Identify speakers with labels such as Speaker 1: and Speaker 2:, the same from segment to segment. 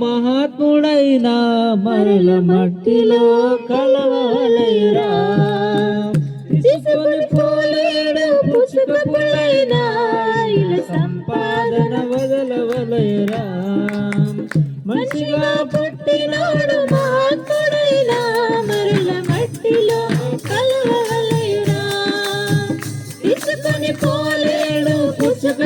Speaker 1: మహాత్ముడైనా మరల మట్టిలో కలవలైరా. పోలేడు పుచ్చుక సంపాదన వదలవలైరా. మంచిగా పుట్టినాడు మహాత్ముడైనా మరల మట్టిలో కలవలైరా. తీసుకొని పోలేడు పుచ్చుక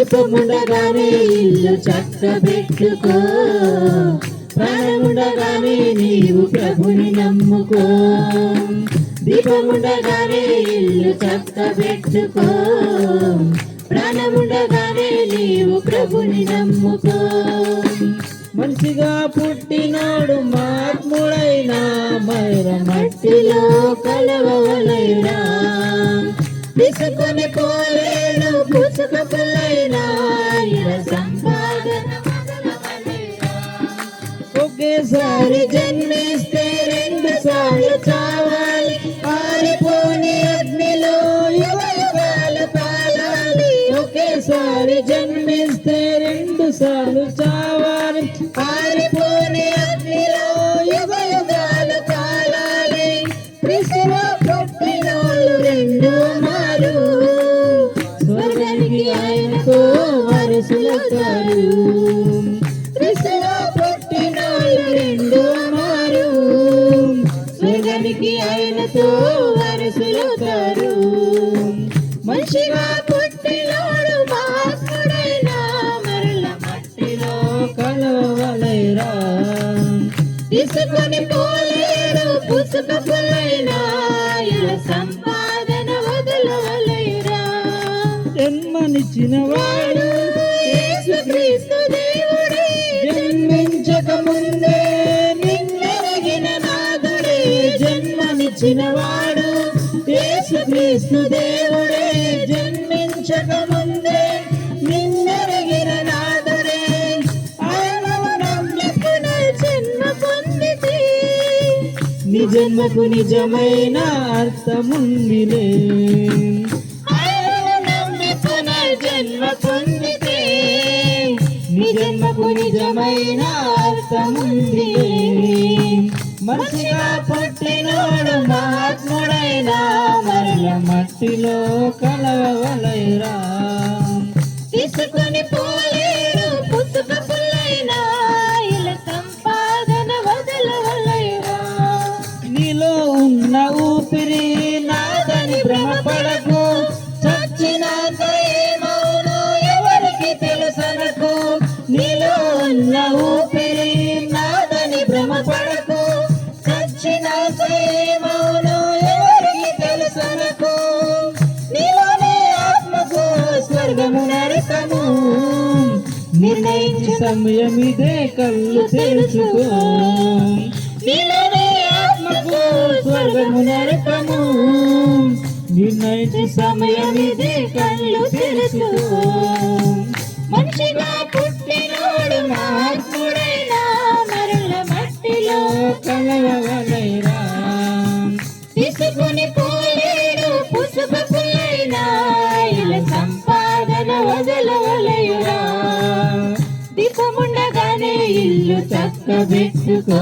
Speaker 1: దీపముండగానే ఇల్లు చక్కబెట్టుకో. ప్రాణముండగానే నీవు ప్రభుని నమ్ముకో. దీపముండగానే ఇల్లు చక్కబెట్టుకో. ప్రాణముండగానే నీవు ప్రభుని నమ్ముకో. మంచిగా పుట్టినాడు మహాత్ముడైనా మైర మట్టిలో కలవలైనా తీసుకొని పోలేడు పుసుక జన్మిస్తే రెండు సార్లు చావాలి. ఆరిపోని అగ్నిలో యుగ యుగాలు కాలాలి ఒకేసారి జన్మిస్తే రెండు సార్లు చావాలి. ఆరిపోని అగ్నిలో యుగ యుగాలు కాలాలి కృష్ణ పుట్టినోళ్ళు రెండు మారు. స్వర్గానికి ఆయనతో వరుసలతారు కృష్ణ స్వర్గానికి ఆయనతో వరుసలతారు మనిషిగా పుట్టినోడు మహాత్ముడైనా మరల మట్టిలో కలవలైరా? తీసుకొని పోలేరు పుసుకపులైనా ఇలా సంపాదన వదలవలైరా జన్మనిచ్చిన యేసుక్రీస్తు దేవుడే జన్మించక ముందే నిన్నెరగిన నాదరే. ఆయన జన్మ పొందితే నీ జన్మకు నిజమైన అర్థముందిలే. జన్మ పొందితే నీ జన్మకు నిజమైన అర్థముందిలే. మంచిగా పుట్టినోడు మహాత్ముడైనా మరల మట్టిలో కలవలైరా? తీసుకొని పోలేడు పుస్తక పుల్లైనా ఇలా సంపాదన వదలవలైరా? నీలో ఉన్న ఊపిరి నాదని భ్రమపడకు చచ్చినాక నిర్ణయించే సమయం ఇదే కళ్ళు ఆత్మకు స్వర్గము నిర్ణయించే సమయం ఇదే కళ్ళు తెరుచుకో మనిషిగా పుట్టినోడు మహాత్ముడైనా దీపముండగానే ఇల్లు చక్కబెట్టుకో.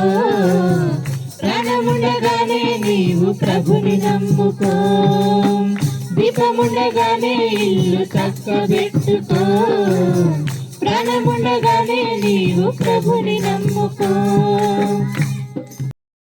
Speaker 1: ప్రాణముండగానే నీవు ప్రభుని నమ్ముకో. దీపముండగానే ఇల్లు చక్కబెట్టుకో. ప్రాణముండగానే నీవు ప్రభుని నమ్ముకో.